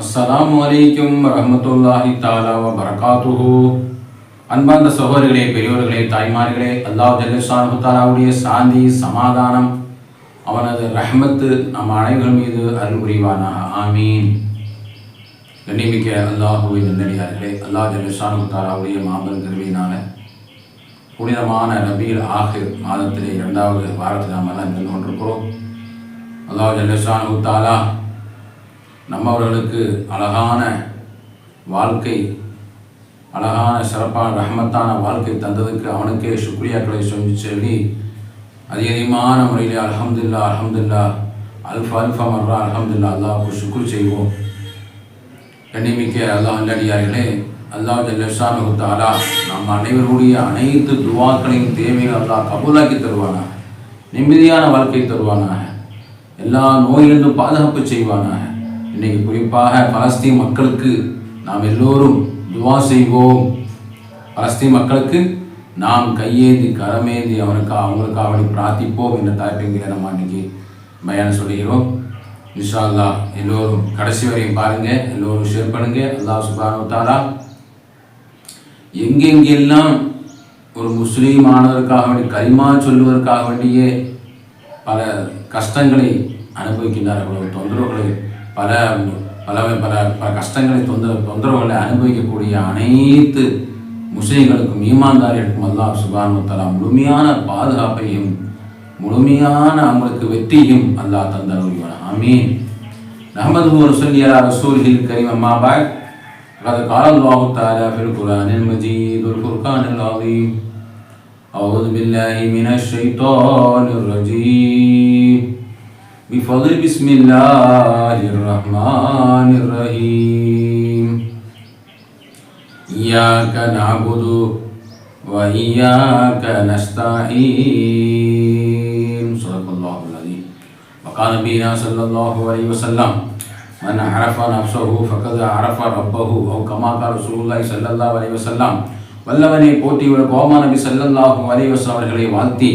அஸ்ஸலாமு வலைக்கும் ரஹமத்துல்லாஹி தாலா வரகாத்துஹு பரகாத்துஹு. அன்பார்ந்த சகோதரிகளே பெரியோர்களே தாய்மார்களே அல்லாஹ் ஜல்லஷானு தாலாவுடைய சாந்தி சமாதானம் அவனது ரஹ்மத்து நம் அனைவர் மீது அருள் புரிவானாக. ஆமீன். கண்ணிமிக்க அல்லாஹுவை நல்லடியார்களே அல்லாஹ் ஜல்லஷானு தாலாவுடைய மாபெரும் கருவியினால புனிதமான ரபீல் ஆஹிர் மாதத்திலே இரண்டாவது வாரத்தில் நாம் எல்லாம் இருந்து கொண்டிருக்கிறோம். அல்லாஹ் ஜல்லஷானு தாலா நம்மவர்களுக்கு அழகான வாழ்க்கை அழகான சிறப்பான ரஹமத்தான வாழ்க்கை தந்ததுக்கு அவனுக்கே சுக்ரியாக்களை சொல்லி சொல்லி அதிகமான முறையில் அலமதுல்லா அலமதுல்லா அல்ஃபா அல்ஃபா மர்ரா அலமதுல்லா அல்லாவுக்கு சுக்ர் செய்வோம். கண்ணிமிக்க அல்லாஹ் நல்லடியார்களே அல்லாஹ் ஜல்லஷானு தாலா நம் அனைவருடைய அனைத்து துவாக்களையும் தேவைகள் அல்லாஹ் கபூலாக்கி தருவானாக. நிம்மதியான வாழ்க்கை தருவானாக. எல்லா நோயிலிருந்தும் பாதுகாப்பு செய்வானாக. இன்னைக்கு குறிப்பாக பலஸ்தீன் மக்களுக்கு நாம் எல்லோரும் துவா செய்வோம். பலஸ்தீன் மக்களுக்கு நாம் கையேந்தி கரமேந்தி அவனுக்கு அவங்களுக்காக அவனை பிரார்த்திப்போம் என்ற தலைப்பெங்கிற நம்ம இன்னைக்கு பயான் சொல்லுகிறோம். இன்ஷா எல்லோரும் கடைசி வரையும் பாருங்க எல்லோரும் ஷேர் பண்ணுங்க. அல்லா சுபானுத்தாரா எங்கெங்கெல்லாம் ஒரு முஸ்லீம் ஆனதற்காக வேண்டி கரிமா சொல்லுவதற்காக வேண்டியே பல கஷ்டங்களை அனுபவிக்கின்றார்களோ தொந்தரவுகளை பல பல பல பல கஷ்டங்களை தொந்தர தொந்தரவுகளை அனுபவிக்கக்கூடிய அனைத்து முஸ்லீம்களுக்கும் ஈமான்தாரிகளுக்கும் அல்லாஹ் சுபானு தலா முழுமையான பாதுகாப்பையும் முழுமையான அவங்களுக்கு வெற்றியும் அல்லாஹ் தந்தருவான் ஆமீன் நஹமது ரசூல் யா ரசூலில் கரீம் அம்மா பாக் قد قال الله تعالى في القرآن المجيد والفرقان العظيم أعوذ بالله من الشيطان الرجيم بفضل بسم الله الرحمن الرحيم إياك نعبد وإياك نستعين صدق الله العظيم وقال نبينا صلى الله عليه وسلم من عرف نفسه فقد عرف ربه أو كما قال رسول الله صلى الله عليه وسلم வல்லவனை போற்றியுள்ள கோமா நபி ஸல்லல்லாஹு அலைஹி வஸல்லம் அவர்களை வாழ்த்தி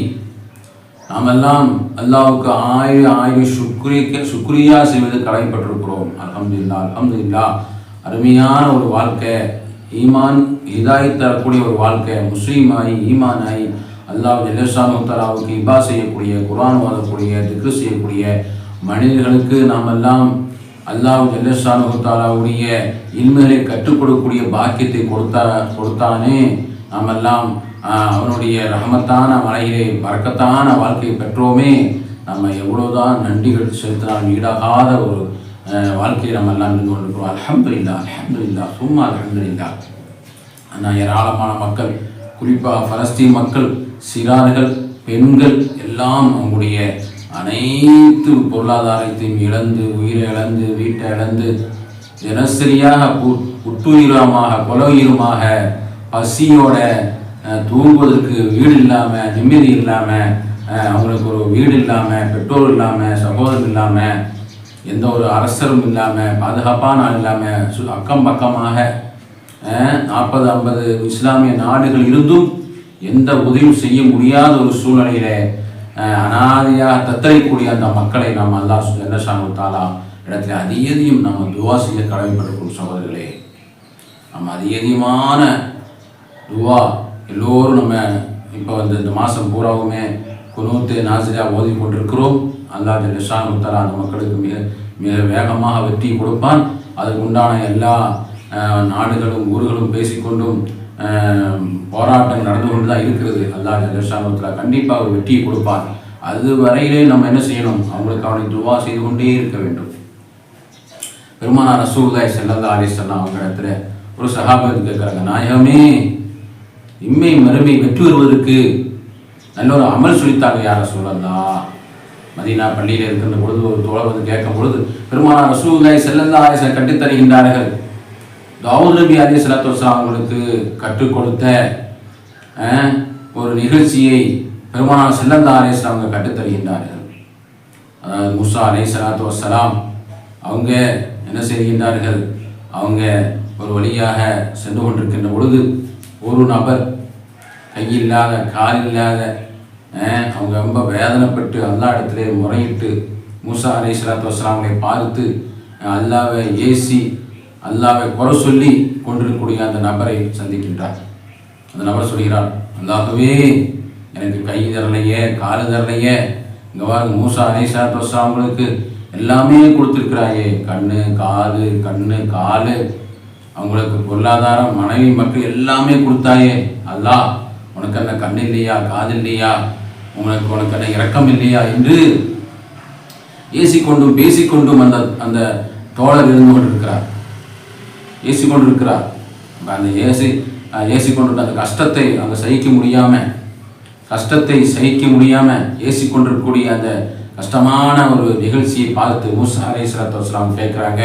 நாமெல்லாம் அல்லாவுக்கு ஆயு ஆயு சுக்ரிக்க சுக்ரியா செய்வது கடமைப்பட்டிருக்கிறோம். அலமது இல்லா அருமையான ஒரு வாழ்க்கை ஈமான் இதாய் தரக்கூடிய ஒரு வாழ்க்கை முஸ்லீமாயி ஈமானாயி அல்லாஹ் ஜல்லஷானு இபா செய்யக்கூடிய குர்ஆன் வாழக்கூடிய திக்ரு செய்யக்கூடிய மனிதர்களுக்கு நாம் எல்லாம் அல்லாஹ் ஜல்லஷானு இன்மைகளை கற்றுக் கொடுக்கக்கூடிய பாக்கியத்தை கொடுத்தா கொடுத்தானே? நாம் எல்லாம் அவனுடைய ரகமத்தான மலையிலே பறக்கத்தான வாழ்க்கையை பெற்றோமே நம்ம எவ்வளோதான் நன்றிகள் செலுத்தினால் ஈடாகாத ஒரு வாழ்க்கையை நம்ம எல்லாம் நின்று கொண்டிருக்கிறோம். அல்ஹம்துலில்லாஹ் இல்லா சும்மா அல்ஹம்துலில்லாஹ். ஆனால் ஏராளமான மக்கள் குறிப்பாக பலஸ்தீன் மக்கள் சிறார்கள் பெண்கள் எல்லாம் அவங்களுடைய அனைத்து பொருளாதாரத்தையும் இழந்து உயிரை இழந்து வீட்டை இழந்து தினசரியாக பு- புத்துயிரமாக கொலவுயிருமாக பசியோட தூங்குவதற்கு வீடு இல்லாமல் நிம்மதி இல்லாமல் அவங்களுக்கு ஒரு வீடு இல்லாமல் பெற்றோர் இல்லாமல் சகோதரர் இல்லாமல் எந்த ஒரு அரசரும் இல்லாமல் பாதுகாப்பான ஆள் இல்லாமல் சு அக்கம் பக்கமாக நாற்பது ஐம்பது இஸ்லாமிய நாடுகள் இருந்தும் எந்த உதவியும் செய்ய முடியாத ஒரு சூழ்நிலையில அனாதையாக தத்தளிக்கூடிய அந்த மக்களை நாம் அல்லா ஜல்லஷானு தாலா இடத்துல அதிகதியும் நம்ம துவா செய்ய கடமைப்பட்டிருக்கும் சகோதரர்களே. நம்ம அதிகமான துவா எல்லோரும் நம்ம இப்போ வந்து இந்த மாதம் பூராவுமே குனூத்து நாசிரியா ஓதி கொண்டிருக்கிறோம் அல்லாஹ் ஜல்லஷானு தாலா அந்த மக்களுக்கு மிக மிக வேகமாக வெற்றி கொடுப்பான். அதுக்கு உண்டான எல்லா நாடுகளும் ஊர்களும் பேசிக்கொண்டும் போராட்டம் நடந்து கொண்டு தான் இருக்கிறது. அல்லாஹ் ஜல்லஷானுத்தில் கண்டிப்பாக ஒரு வெற்றியை கொடுப்பான் அது வரையிலே நம்ம என்ன செய்யணும்? அவங்களுக்கு அவனை துவா செய்து கொண்டே இருக்க வேண்டும். பெருமானார் ரசூல்லாய் செல்லல்லா அலிசல்லாம் அவங்க இடத்துல ஒரு சகாபத்து கேட்குறாங்க நாயகமே இம்மை மறுமை வெற்றி வருவதற்கு நல்ல ஒரு அமல் சுழித்தாங்க யார சொல்லலாம் மதீனா பள்ளியில் இருக்கின்ற பொழுது ஒரு தோழர் வந்து கேட்கும் பொழுது பெருமானார் ரசூலாய் செல்லந்தா அலிசன் கற்றுத்தருகின்றார்கள் தாவூத் நபி அலி சலாத்து வஸ்லாம் அவங்களுக்கு கற்றுக் கொடுத்த ஒரு நிகழ்ச்சியை பெருமானார் செல்லந்தா அலிஸ்லாம் அவங்க கற்றுத்தருகின்றார்கள் அதாவது முசா அலை சலாத்து வசலாம் அவங்க என்ன செய்கின்றார்கள்? அவங்க ஒரு வழியாக சென்று கொண்டிருக்கின்ற பொழுது ஒரு நபர் கையில்லாத கால் இல்லாத அவங்க ரொம்ப வேதனைப்பட்டு அல்லா இடத்திலே முறையிட்டு மூசா அலி சலாத்து வசலாமங்களை பார்த்து அல்லாவை ஏசி அல்லாவை குறை சொல்லி கொண்டிருக்கக்கூடிய அந்த நபரை சந்திக்கின்றார். அந்த நபர் சொல்கிறார் அல்லாகவே எனக்கு கை தரலையே காலு தரலையே. இங்கே வாங்க மூசா அலி சலாத்து அவங்களுக்கு எல்லாமே கொடுத்துருக்குறாயே. கண்ணு காது கண்ணு காலு. அவங்களுக்கு பொருளாதாரம் மனைவி மக்கள் எல்லாமே கொடுத்தாயே. அல்லாஹ் உனக்கு என்ன கண் இல்லையா காது இல்லையா உனக்கு உனக்கு என்ன இரக்கம் இல்லையா என்று ஏசிக்கொண்டும் பேசிக்கொண்டும் அந்த அந்த தோழர் இருந்து கொண்டிருக்கிறார். ஏசி கொண்டிருக்கிறார் அந்த ஏசி ஏசி கொண்டு அந்த கஷ்டத்தை அந்த சகிக்க முடியாம கஷ்டத்தை சகிக்க முடியாம ஏசி கொண்டிருக்கக்கூடிய அந்த கஷ்டமான ஒரு நிகழ்ச்சியை பார்த்து மூசா அலை சலாத்து வஸ்லாம் கேட்குறாங்க.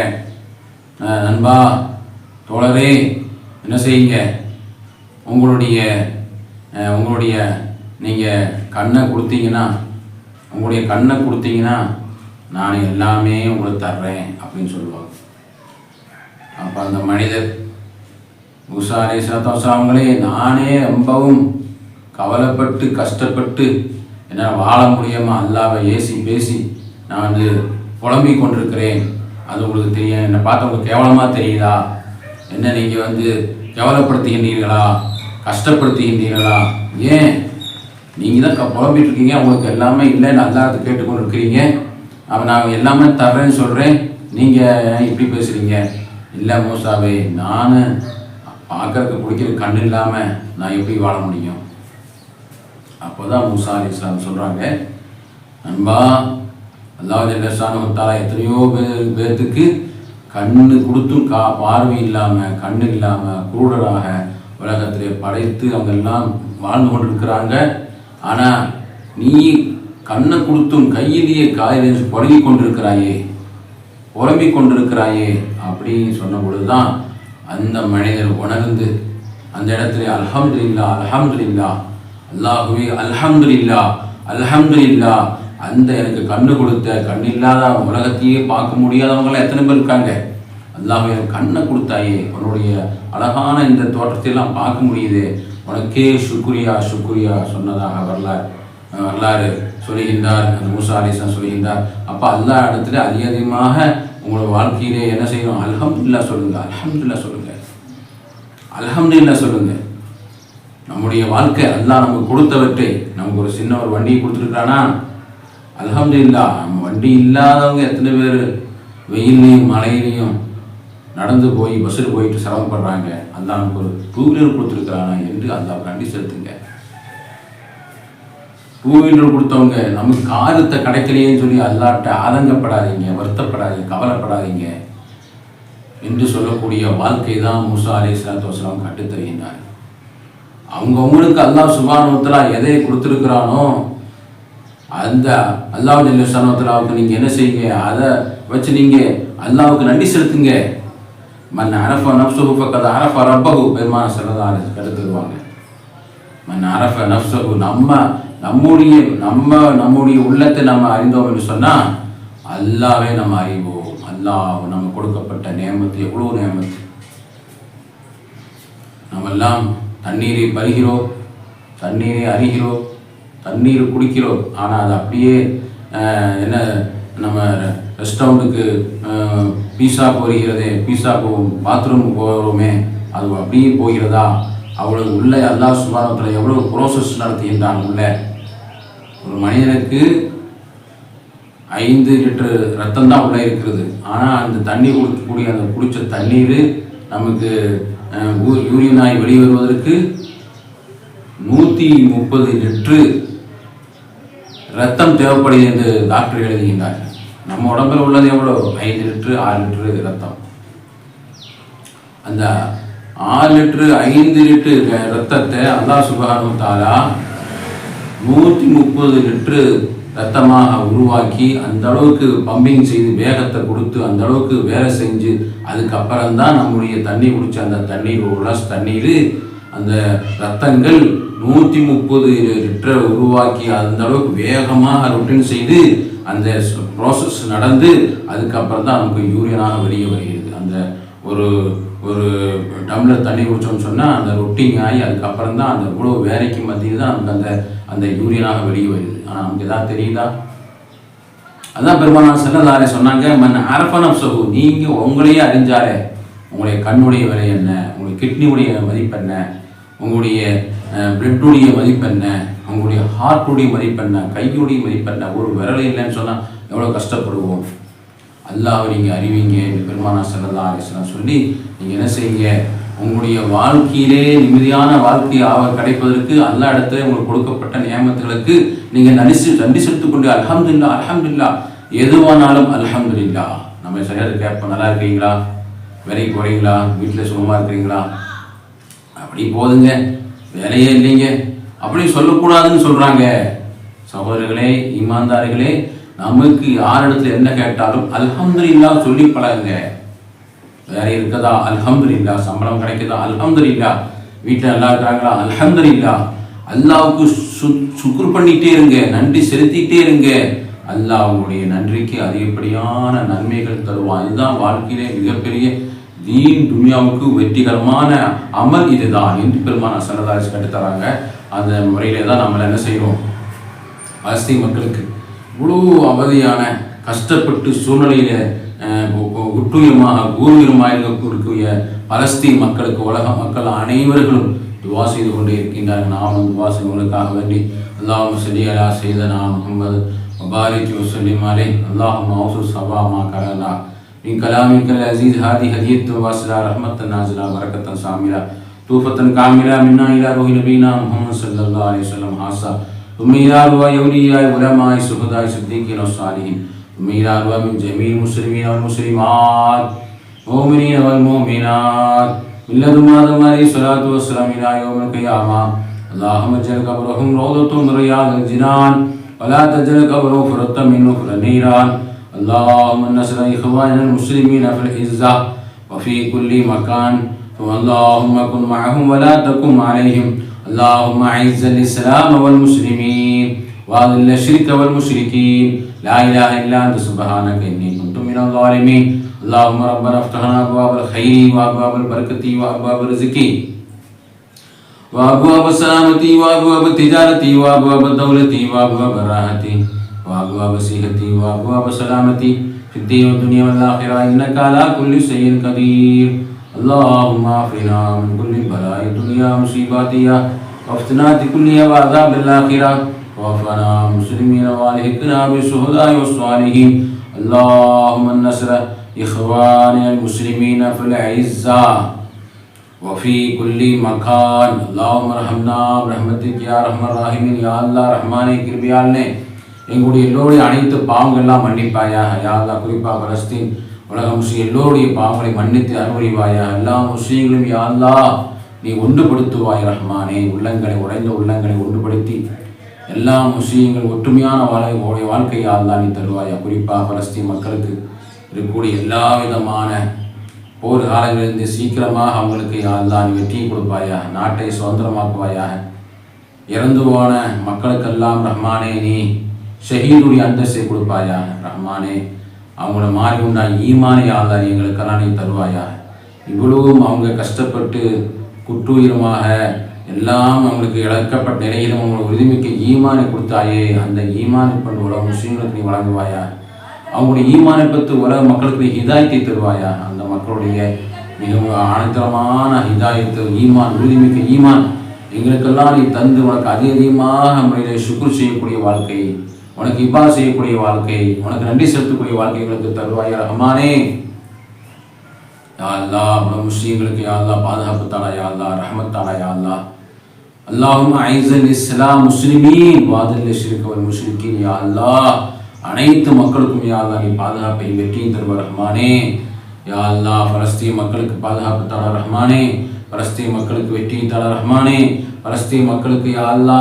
நண்பா தோழரே என்ன செய்யுங்க? உங்களுடைய உங்களுடைய நீங்கள் கண்ணை கொடுத்தீங்கன்னா உங்களுடைய கண்ணை கொடுத்தீங்கன்னா நான் எல்லாமே உங்களுக்கு தர்றேன் அப்படின்னு சொல்லுவாங்க. அப்போ அந்த மனிதர் உஷாரே சத்தோசா அவங்களே நானே ரொம்பவும் கவலைப்பட்டு கஷ்டப்பட்டு என்னால் வாழ முடியாமல் அல்லாவை ஏசி பேசி நான் வந்து புலம்பிக் கொண்டிருக்கிறேன். அது உங்களுக்கு தெரியும். என்னை பார்த்து உங்களுக்கு கேவலமாக தெரியுதா? என்ன நீங்கள் வந்து கேவலப்படுத்துகின்றீர்களா? கஷ்டப்படுத்துகின்றீர்களா? ஏன்? நீங்கள் தான் புலம்பிட்டு இருக்கீங்க உங்களுக்கு எல்லாமே இல்லைன்னு அல்லாத கேட்டுக்கொண்டு இருக்கிறீங்க அவன் நான் எல்லாமே தர்றேன்னு சொல்கிறேன் நீங்கள் இப்படி பேசுகிறீங்க இல்லை மோசாவே நான் பார்க்கறதுக்கு பிடிக்கிற கண் இல்லாமல் நான் எப்படி வாழ முடியும்? அப்போ தான் மூசா அலி இஸ்லாம் சொல்கிறாங்க நண்பா அல்லாஹ் ஜல்லஷானுத்தாலா எத்தனையோ பேர் பேர்த்துக்கு கண்ணு கொடுத்தும் கா பார்வை இல்லாமல் கண்ணு இல்லாமல் குருடராக உலகத்திலே படைத்து அவங்க எல்லாம் வாழ்ந்து கொண்டிருக்கிறாங்க. ஆனால் நீ கண்ணை கொடுத்தும் கையிலேயே காயிலேயே புடங்கி கொண்டிருக்கிறாயே புலம்பிக் கொண்டிருக்கிறாயே அப்படின்னு சொன்ன பொழுதுதான் அந்த மனிதர் உணர்ந்து அந்த இடத்துல அல்ஹம்துலில்லா அல்ஹம்துலில்லா அல்லாஹுவே அல்ஹம்துலில்லா அல்ஹம்துலில்லா அந்த எனக்கு கண்ணு கொடுத்த கண் இல்லாத உலகத்தையே பார்க்க முடியாதவங்களாம் எத்தனை பேர் இருக்காங்க? அல்லாஹ் கண்ணை கொடுத்தாயே. உன்னுடைய அழகான இந்த தோற்றத்தையெல்லாம் பார்க்க முடியுது. உனக்கே சுக்ரியா சுக்ரியா சொன்னதாக வரலாறு வரலாறு சொல்லுகின்றார் அந்த மூசா அலிஸ்லாம் சொல்லுகின்றார் அப்போ அல்லா இடத்துல அதிகமாக உங்களோட வாழ்க்கையிலே என்ன செய்யணும்? அல்ஹம்துலில்லா சொல்லுங்கள் அல்ஹம்துலில்லா சொல்லுங்கள் அல்ஹம்துலில்லா சொல்லுங்க. நம்முடைய வாழ்க்கை அல்லாஹ் நமக்கு கொடுத்தவற்றை நமக்கு ஒரு சின்ன ஒரு வண்டியை கொடுத்துருக்கானா அல்ஹம்துலில்லா நம்ம வண்டி இல்லாதவங்க எத்தனை பேர்? வெயில்லையும் மழையிலையும் நடந்து போய் பஸ்ஸில் போயிட்டு சிரமப்படுறாங்க அந்த நமக்கு ஒரு டூ வீலர் கொடுத்துருக்குறானா என்று அந்த நன்றி செலுத்துங்க. டூ வீலர் கொடுத்தவங்க நமக்கு காரத்தை கிடைக்கலையேன்னு சொல்லி அல்லாட்ட ஆதங்கப்படாதீங்க வருத்தப்படாதீங்க கவலைப்படாதீங்க என்று சொல்லக்கூடிய வாழ்க்கை தான் மூசா அலி இஸ்லாத்து வஸ்லாம் கட்டுத்தருகின்றார் அவங்கவுங்களுக்கு அல்லாஹ் சுபானுவத்தலா எதை கொடுத்துருக்குறானோ அந்த அல்லாஹ் ஜல்லுசானுவத்தலாவுக்கு நீங்கள் என்ன செய்யுங்க? அதை வச்சு நீங்கள் அல்லாவுக்கு நன்றி செலுத்துங்க. மன் அரஃப நப்சுஹு ஃபக்கத் அரஃப ரப்பஹு பெருமான செல்லதார கருத்துருவாங்க மன் அரஃப நப்சஹு நம்ம நம்முடைய நம்ம நம்முடைய உள்ளத்தை நம்ம அறிந்தோம் என்று சொன்னால் அல்லாவே நம்ம அறிவோம் அல்லாஹ் நம்ம கொடுக்கப்பட்ட நேமத்து எவ்வளோ நேமத்து நம்ம எல்லாம் தண்ணீரை பருகிறோம் தண்ணீரை அறிகிறோம் தண்ணீர் குடிக்கிறோம் ஆனால் அது அப்படியே என்ன நம்ம ரெஸ்டாரண்ட்டுக்கு பீஸா போகிறதே பீஸா போகும் பாத்ரூம் போகிறோமே அது அப்படியே போகிறதா? அவ்வளவு உள்ளே அல்லாஹ் சுபானத்தில் எவ்வளோ ப்ரோசஸ் நடத்துகின்றான் உள்ளே? ஒரு மனிதனுக்கு ஐந்து லிட்டர் ரத்தம் தான் உள்ளே இருக்கிறது. ஆனால் அந்த தண்ணி கொடுக்கக்கூடிய அந்த குடித்த தண்ணீர் நமக்கு யூரியனாய் வெளிவருவதற்கு நூற்றி முப்பது லிட்ரு ரத்தம் தேவைப்படுகிறது என்று டாக்டர் எழுதுகின்றார்கள். நம்ம உடம்புல உள்ளது எவ்வளோ ஐந்து லிட்ரு ஆறு லிட்ரு ரத்தம். அந்த ஆறு லிட்ரு ஐந்து லிட்ரு ரத்தத்தை அல்லா சுபானு தாரா நூற்றி முப்பது லிட்ரு ரத்தமாக உருவாக்கி அந்த அளவுக்கு பம்பிங் செய்து வேகத்தை கொடுத்து அந்த அளவுக்கு வேலை செஞ்சு அதுக்கப்புறம் தான் நம்முடைய தண்ணி குடிச்ச அந்த தண்ணீர் ஒரு கிளாஸ் தண்ணீர் அந்த ரத்தங்கள் நூற்றி முப்பது லிட்டரை உருவாக்கி அந்த அளவுக்கு வேகமாக ரொட்டீன் செய்து அந்த ப்ராசஸ் நடந்து அதுக்கப்புறம் தான் நமக்கு யூரியனாக வெளியே வருகிறது. அந்த ஒரு ஒரு டம்ளர் தண்ணி குடித்தோம்னு சொன்னால் அந்த ரொட்டிங் ஆகி அதுக்கப்புறம் தான் அந்த இவ்வளோ வேலைக்கு மத்தியில் தான் நமக்கு அந்த அந்த யூரியனாக வெளியே வருது ஆனால் நமக்கு எதாவது தெரியுதா? அதான் பெருமானார் செல்லதாரே சொன்னாங்க மண் அரப்பணம் சகு நீங்கள் உங்களையே அறிஞ்சாலே உங்களுடைய கண்ணுடைய விலை என்ன? உங்களுடைய கிட்னியுடைய மதிப்பு என்ன உங்களுடைய பிளட்டுடைய மதிப்பு என்ன உங்களுடைய ஹார்ட்டுடைய மதிப்பு என்ன? கையுடைய மதிப்பு என்ன? ஒரு விரல் இல்லைன்னு சொன்னால் எவ்வளோ கஷ்டப்படுவோம்? அல்லாஹ் நீங்கள் அறிவிங்க என்று பெருமானா செல்லல்லா சொல்லி நீங்கள் என்ன செய்யுங்க உங்களுடைய வாழ்க்கையிலே நிம்மதியான வாழ்க்கை ஆக கிடைப்பதற்கு அல்ல இடத்துல உங்களுக்கு கொடுக்கப்பட்ட நியமத்துகளுக்கு நீங்கள் நடிச்சு நன்றி செலுத்திக் கொண்டு அல்ஹம்துல்லா அல்ஹம்துல்லா எதுவானாலும் அல்ஹம்துல்லா நம்ம சரியாக கேட்போம் நல்லா இருக்கீங்களா? வேலைக்கு போகிறீங்களா வீட்டில் சுகமாக இருக்கிறீங்களா? அப்படி போதுங்க. வேலையே இல்லைங்க. அப்படி சொல்லக்கூடாதுன்னு சொல்கிறாங்க சகோதரர்களே இமாந்தார்களே நமக்கு யாரிடத்துல என்ன கேட்டாலும் அல்ஹம்துலில்லா சொல்லி பழகுங்க. வேற இருக்கதா? அல்ஹம்துலில்லா சம்பளம் கிடைக்குதா? அல்ஹம்துலில்லா வீட்டில் நல்லா இருக்கிறாங்களா? அல்ஹம்துலில்லா அல்லாவுக்கு சு சுக்குர் பண்ணிட்டே இருங்க. நன்றி செலுத்திட்டே இருங்க. அல்லாஹ் அவங்களுடைய நன்றிக்கு அதிகப்படியான நன்மைகள் தருவான். இதுதான் வாழ்க்கையிலே மிகப்பெரிய தீன் துனியாவுக்கு வெற்றிகரமான அமல் இதுதான் என்று பெருமான சரதாரிசி கட்டுத்தராங்க அந்த முறையிலே தான் நம்மளை என்ன செய்வோம் பலஸ்தீன் மக்களுக்கு இவ்வளோ அவதியான கஷ்டப்பட்டு சூழ்நிலையில உட்டுயமாக கூர்வீரமாக இருக்கக்கூடிய பலஸ்தீன் மக்களுக்கு உலக மக்கள் அனைவர்களும் துவா செய்து கொண்டே இருக்கின்றார்கள் நாமும் துவா செய்வதற்காக வேண்டி அல்லாஹும் சலியலா செய்தனா முகமது முபாரிக் வசலிம் அலை அல்லாஹும் மௌசு சபா மா கரனா من كلامك العزيز هذه هدية واسلة رحمة نازلة بركة شاملة توفة كاملة منا إلى روح نبينا محمد صلى الله عليه وسلم؟ خاصة ثم إلى أرواح أولياء علماء شهداء صديقين والصالحين إلى أرواح من جميع المسلمين والمسلمات. المؤمنين والمؤمنات. من لدن آدم عليه الصلاة والسلام إلى يوم القيامة. اللهم اجعل قبرهم روضة من رياض الجنان. ولا تجعل قبره فرة من نفر النيران. اللهم نصر إخواننا المسلمين في العزة. وفي كل مكان. اللهم كن معهم ولا تكن عليهم. اللهم أعز الإسلام والمسلمين وأذل الشرك والمشركين. لا إله إلا أنت سبحانك إني كنت من الظالمين. اللهم ربنا افتح لنا أبواب الخير وأبواب البركة وأبواب الرزق وأبواب السلامة وأبواب التجارة وأبواب الدولة وأبواب الراحة وأبواب الصحة وأبواب السلامة في الدين والدنيا والآخرة. إنك على كل شيء قدير. اللهم اعفنا من كل بلاء الدنيا مصيباتها وافتنات كلها وعذاب الآخرة ووفنا مسلمين والحقنا بالشهداء والصالحين اللهم النصر إخواننا المسلمين في العزة وفي كل مكان اللهم ارحمنا برحمتك يا ارحم الراحمين يا الله ரஹ்மானே கிருபியால்னே எங்களுடைய எல்லோருடைய அனைத்து பாவங்கள்லாம் மன்னிப்பாயா யா அல்லாஹ் குறிப்பா பலஸ்தீன் உலக முஸ்லீம் எல்லோருடைய பாவங்களை மன்னித்து அருள்வாயா எல்லா முஸ்லீம்களும் யாழ்லா நீ ஒன்றுபடுத்துவாய் ரஹ்மானே. உள்ளங்களை உடைந்த உள்ளங்களை ஒன்றுபடுத்தி எல்லா முஸ்லீம்கள் ஒற்றுமையான வாழ்க்கை வாழ்க்கையை அல்லாஹ் நீ தருவாயா குறிப்பாக பலஸ்தீன் மக்களுக்கு இருக்கக்கூடிய எல்லா விதமான போர் காலங்களிலிருந்து சீக்கிரமாக அவங்களுக்கு அல்லா நீ வெற்றியை கொடுப்பாயா நாட்டை சுதந்திரமாக்குவாயாக. இறந்து போன மக்களுக்கெல்லாம் ரஹ்மானே நீ ஷஹீதுடைய அந்தஸ்தை கொடுப்பாயா ரஹ்மானே அவங்கள மாறி உண்டா ஈமானே ஆளா எங்களுக்கு கலானை தருவாயா இவ்வளவும் அவங்க கஷ்டப்பட்டு குற்றுயிரமாக எல்லாம் அவங்களுக்கு இழக்கப்பட்ட நிலையிலும் அவங்களுக்கு உறுதிமிக்க ஈமானை கொடுத்தாயே அந்த ஈமானை கொண்டு உலக முஸ்லீம்களுக்கு நீ வழங்குவாயா? அவங்களுடைய ஈமானை பற்றி உலக மக்களுக்கு நீ ஹிதாயத்தை தருவாயா? அந்த மக்களுடைய மிகவும் ஆனந்தமான ஹிதாயத்து ஈமான் உறுதிமிக்க ஈமான் எங்களுக்கெல்லாம் நீ தந்து உனக்கு அதிக அதிகமாக முறையில் சுக்குர் செய்யக்கூடிய வாழ்க்கை. உனக்கு இப்பா செய்யக்கூடிய வாழ்க்கை உனக்கு நன்றி செலுத்தக்கூடிய வாழ்க்கை எங்களுக்கு தருவாயா ரஹ்மானே? யாழ்லா அல்லா உலக முஸ்லீம்களுக்கு யாழ்லா பாதுகாப்பு தாடா யாழ்லா அல்லா ரஹமத்தாடா யா அல்லாஹும் ஐசல் இஸ்லாம் முஸ்லிமீன் வாதல் ஷிரிக் முஸ்லிக்கின் யாழ்லா அனைத்து மக்களுக்கும் யாழ்லா நீ பாதுகாப்பை வெற்றியும் தருவ ரஹ்மானே. யாழ்லா பலஸ்தீன் மக்களுக்கு பாதுகாப்பு தர ரஹ்மானே. பலஸ்தீன் மக்களுக்கு வெற்றியும் தர ரஹ்மானே. பலஸ்தீன் மக்களுக்கு யாழ்லா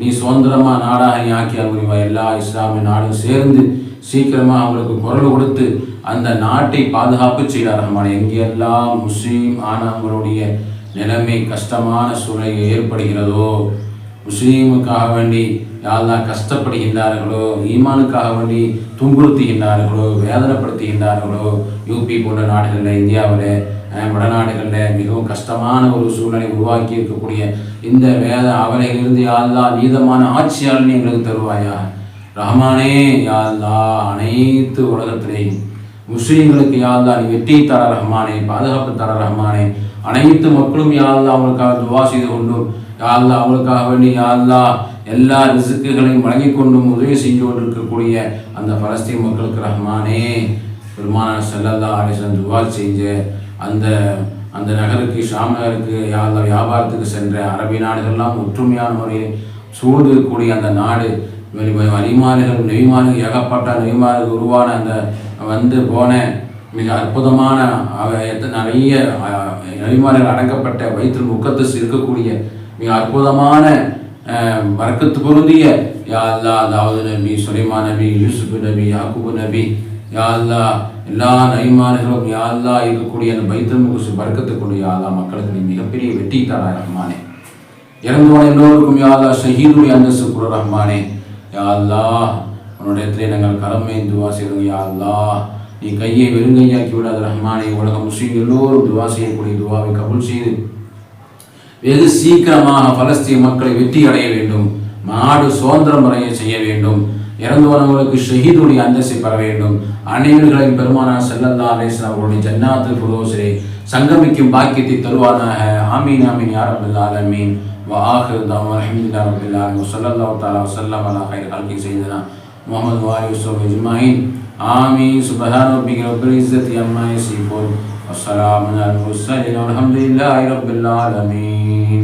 நீ சுதந்திரமா நாடாக நீ ஆக்கி அறிவா எல்லா இஸ்லாமிய நாடும் சேர்ந்து சீக்கிரமாக அவங்களுக்கு குரல் கொடுத்து அந்த நாட்டை பாதுகாப்பு செய்தார் ரஹ்மான். எங்கெல்லாம் முஸ்லீம் ஆனவங்களுடைய நிலைமை கஷ்டமான சூழ்நிலை ஏற்படுகிறதோ முஸ்லீமுக்காக வேண்டி யாரெல்லாம் கஷ்டப்படுகின்றார்களோ ஈமானுக்காக வேண்டி துன்புறுத்துகின்றார்களோ வேதனைப்படுத்துகின்றார்களோ யூபி போன்ற நாடுகளில் இந்தியாவில் வடநாடுகளில் மிகவும் கஷ்டமான ஒரு சூழ்நிலை உருவாக்கி இருக்கக்கூடிய இந்த வேத அவலையிலிருந்து யாழ்லா நீதமான ஆட்சியாளர் எங்களுக்கு தருவாயா? ரஹ்மானே யாழ்லா அனைத்து உலகத்திலேயும் முஸ்லீம்களுக்கு யாழ்லா நீ வெற்றி தர ரஹ்மானே பாதுகாப்பு தர ரஹ்மானே அனைத்து மக்களும் யாழ்லா அவங்களுக்காக துவா செய்து கொண்டும் யாழ்லா அவங்களுக்காக வேண்டி யாழ்லா எல்லா ரிசுக்குகளையும் வழங்கி கொண்டும் உதவி செஞ்சு கொண்டிருக்கக்கூடிய அந்த பலஸ்தீன் மக்களுக்கு ரஹ்மானே பெருமான செல்லல்லா அலிசன் துவா செஞ்ச அந்த அந்த நகருக்கு ஷாம் நகருக்கு யா வியாபாரத்துக்கு சென்ற அரபி நாடுகள்லாம் ஒற்றுமையான முறையில் சூழ்ந்திருக்கக்கூடிய அந்த நாடு. வெளி- வலிமாறுகள் ஏகப்பட்ட நெய்மாறுகள் உருவான அந்த வந்து போன மிக அற்புதமான நிறைய அஹ், நெய்மாறுகள் அடங்கப்பட்ட வயிற்றில் முக்கத்து இருக்கக்கூடிய மிக அற்புதமான வரக்கத்து பொருந்திய யா அல்லா அதாவது நபி சுலைமா நபி யூசுப் நபி யாக்குபு நபி யாழ்லா எல்லா நைமான்களும் யாழ்லா இருக்கக்கூடிய அந்த பைத்தல் முகுசு பறக்கத்தை கொண்டு மக்களுக்கு நீ மிகப்பெரிய வெற்றி தாரா ரஹ்மானே. இறந்தவன எல்லோருக்கும் யாழ்லா ஷஹீதுடைய அந்தஸ்து குரு ரஹ்மானே. யாழ்லா உன்னுடைய இடத்திலே நாங்கள் கடமை துவா செய்கிறோம். யாழ்லா நீ கையை வெறுங்கையாக்கி விடாத ரஹ்மானே. உலக முஸ்லீம் எல்லோரும் துவா செய்யக்கூடிய துவாவை கபுல் செய்து வெகு சீக்கிரமாக பலஸ்தீன் மக்களை வெற்றி அடைய வேண்டும். நாடு சுதந்திரம் அடைய செய்ய வேண்டும். இறந்தவனவர்களுக்கு ஷஹீதுடைய அந்தஸ்தை பெற வேண்டும் அனைவர்களின் பெருமானார் செல்லல்லா அலேஸ்லாம் அவர்களுடைய ஜன்னாத்து புரோசரை சங்கமிக்கும் பாக்கியத்தை தருவானாக ஆமீன் ஆமீன் யாரபில் ஆலமீன் وآخر دعوانا الحمد لله رب العالمين وصلى الله تعالى وسلم على خير خلق سيدنا محمد وآله وصحبه أجمعين آمين سبحان ربك رب العزة عما يصفون والسلام على المرسلين والحمد لله رب العالمين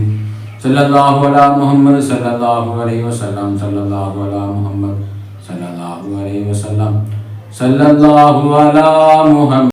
صلى الله على محمد صلى الله عليه وسلم صلى الله على محمد صلى الله عليه وسلم صلى الله على محمد